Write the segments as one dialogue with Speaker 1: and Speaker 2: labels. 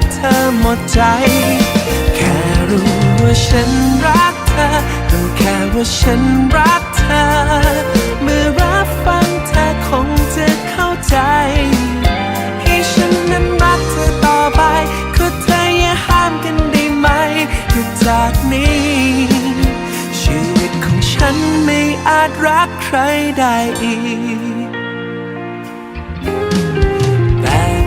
Speaker 1: กเธอหมดใจ แค่รู้ว่าฉันรักเธอรู้แค่ว่าฉันรักเธอ เมื่อรับฟังเธอคงจะเข้าใจ ให้ฉันนั้นรักเธอต่อไปคือเธออย่าห้ามกันได้ไหมหยุดจากนี้ ชีวิตของฉันไม่อาจรักใครได้อีก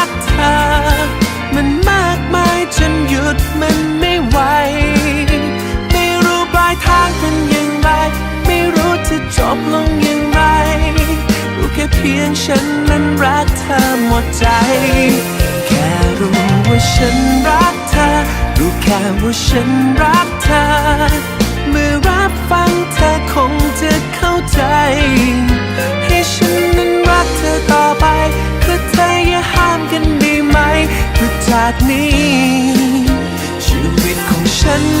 Speaker 1: ก ลงอย่างไร รู้แค่เพียงฉันนั้นรักเธอหมดใจ แค่รู้ว่าฉันรักเธอ รู้แค่ว่าฉันรักเธอ เมื่อรับฟังเธอคงจะเข้าใจ ให้ฉันนั้นรักเธอต่อไป คือเธออย่าห้ามกันด้ไหมคือจากนี้ ชีวิตของฉัน